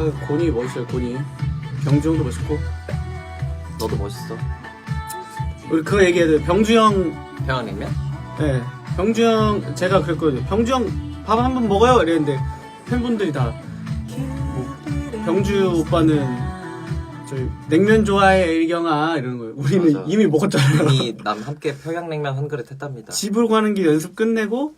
아 곤이 멋있어요 곤이. 병주 형도 멋있고. 너도 멋있어. 우리 그거 얘기해야 돼. 병주 형. 평양냉면? 네, 병주 형 제가 그랬거든요. 병주 형 밥 한 번 먹어요? 이랬는데 팬분들이 다. 뭐, 병주 오빠는 저희 냉면 좋아해 일경아. 이러는 거예요. 우리는 맞아. 이미 먹었잖아요. 이미 남 함께 평양냉면 한 그릇 했답니다. 집으로 가는 길 연습 끝내고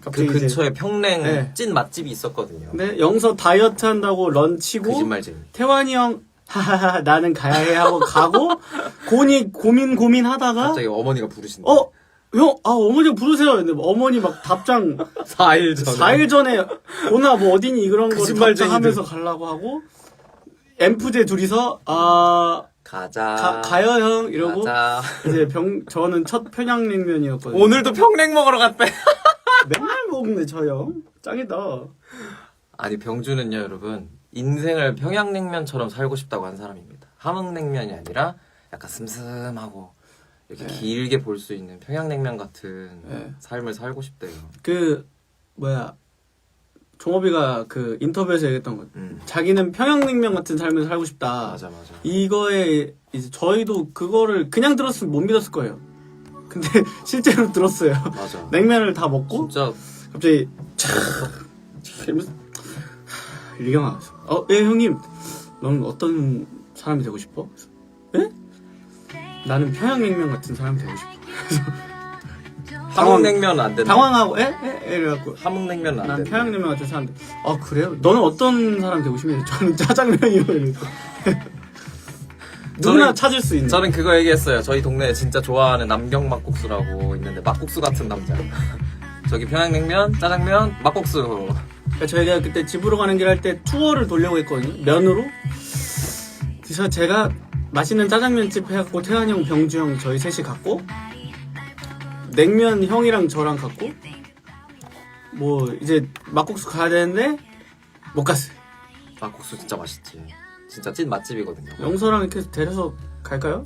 그 갑자기 이제 근처에 평냉 네. 찐 맛집이 있었거든요. 근데 영서 다이어트 한다고 런 치고 거짓말쟁이. 태환이 형 하하하 나는 가야 해 하고 가고 곤이 고민 고민 하다가 갑자기 어머니가 부르신다. 어? 형, 아, 어머니 부르세요. 근데 어머니 막 답장 4일 전에. 4일 전에 오나 뭐 어디니 이런 거 거짓말쟁이들. 답장하면서 가려고 하고 엠프제 둘이서 아 가자. 가, 가요 형 이러고 가자. 이제 병 저는 첫 평양냉면이었거든요. 오늘도 평냉 먹으러 갔대. 맨날 먹네 저 형. 짱이다. 아니 병주는요 여러분 인생을 평양냉면처럼 살고 싶다고 한 사람입니다. 함흥냉면이 아니라 약간 슴슴하고 이렇게 길게 볼 수 있는 평양냉면 같은 네. 삶을 살고 싶대요. 그 뭐야 종업이가 그 인터뷰에서 얘기했던 거. 음. 자기는 평양냉면 같은 삶을 살고 싶다. 맞아 맞아. 이거에 이제 저희도 그거를 그냥 들었으면 못 믿었을 거예요. 근데 실제로 들었어요. 맞아. 냉면을 다 먹고 진짜 갑자기 이러면서 일경아, 어, 예 형님, 너는 어떤 사람이 되고 싶어? 예? 나는 평양냉면 같은 사람이 되고 싶어. 함흥냉면 안 된다. 당황하고 예? 예? 이래갖고 함흥냉면 안 난 된다. 평양냉면 같은 사람. 돼. 아 그래요? 너는 어떤 사람 되고 싶냐? 저는 짜장면이요. 이러니까. 누구나 저는- 찾을 수 있는. 저는 그거 얘기했어요. 저희 동네에 진짜 좋아하는 남경 막국수라고 있는데 막국수 같은 남자. 저기 평양냉면, 짜장면, 막국수. 그러니까 저희가 그때 집으로 가는 길 할 때 투어를 돌려고 했거든요. 면으로. 그래서 제가 맛있는 짜장면집 해갖고 태환이 형, 병주 형 저희 셋이 갔고 냉면 형이랑 저랑 갔고 뭐 이제 막국수 가야 되는데 못 갔어요. 막국수 진짜 맛있지. 진짜 찐 맛집이거든요. 영서랑 이렇게 데려서 갈까요?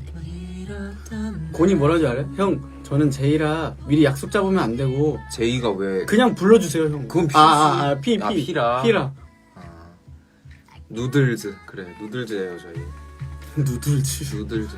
곤이 뭐라지 알아요? 형 저는 제이라 미리 약속 잡으면 안 되고 제이가 왜 그냥 불러주세요 형. 그건 피지. 아, 아, 아, 피, 피. 아, 피라. 피라. 아, 누들즈 그래 누들즈예요 저희 누들지. 누들즈